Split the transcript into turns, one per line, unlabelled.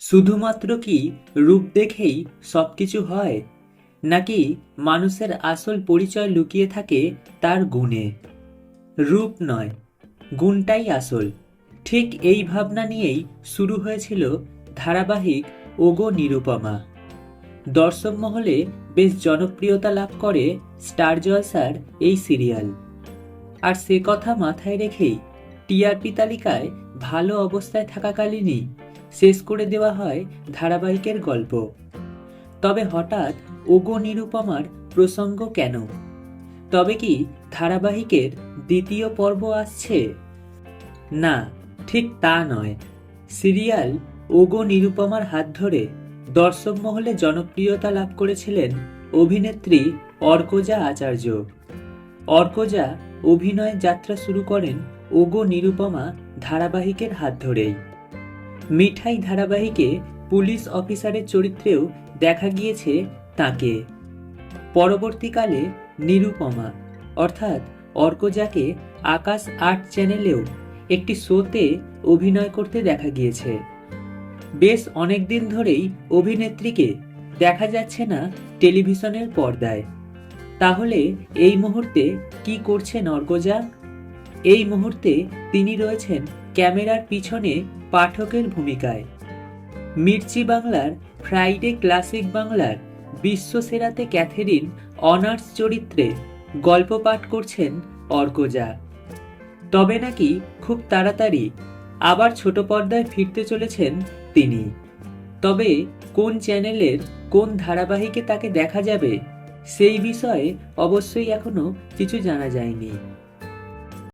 শুধুমাত্র কি রূপ দেখেই সব কিছু হয়? নাকি মানুষের আসল পরিচয় লুকিয়ে থাকে তার গুণে? রূপ নয়, গুণটাই আসল। ঠিক এই ভাবনা নিয়েই শুরু হয়েছিল ধারাবাহিক ওগো নিরুপমা। দর্শক মহলে বেশ জনপ্রিয়তা লাভ করে স্টার জলসার এই সিরিয়াল। আর সে কথা মাথায় রেখেই টিআরপি তালিকায় ভালো অবস্থায় থাকাকালীনই শেষ করে দেওয়া হয় ধারাবাহিকের গল্প। তবে হঠাৎ ওগো নিরুপমার প্রসঙ্গ কেন? তবে কি ধারাবাহিকের দ্বিতীয় পর্ব আসছে? না, ঠিক তা নয়। সিরিয়াল ওগো নিরুপমার হাত ধরে দর্শক মহলে জনপ্রিয়তা লাভ করেছিলেন অভিনেত্রী অর্কজা আচার্য। অর্কজা অভিনয় যাত্রা শুরু করেন ওগো নিরুপমা ধারাবাহিকের হাত ধরেই। মিঠাই ধারাবাহিকে পুলিশ অফিসারের চরিত্রেও দেখা গিয়েছে তাকে। পরবর্তীকালে নিরুপমা, অর্থাৎ অর্কজাকে আকাশ আর্ট চ্যানেলেও একটি শোতে অভিনয় করতে দেখা গিয়েছে। বেশ অনেক দিন ধরেই অভিনেত্রীকে দেখা যাচ্ছে না টেলিভিশনের পর্দায়। তাহলে এই মুহূর্তে কি করছেন অর্কজা? এই মুহূর্তে তিনি রয়েছেন ক্যামেরার পিছনে পাঠকের ভূমিকায়। মির্চি বাংলার ফ্রাইডে ক্লাসিক বাংলার বিশ্বসেরাতে ক্যাথেরিন অনার্স চরিত্রে গল্প পাঠ করছেন অর্কজা। তবে নাকি খুব তাড়াতাড়ি আবার ছোট পর্দায় ফিরতে চলেছেন তিনি। তবে কোন চ্যানেলের কোন ধারাবাহিকে তাকে দেখা যাবে সেই বিষয়ে অবশ্যই এখনও কিছু জানা যায়নি।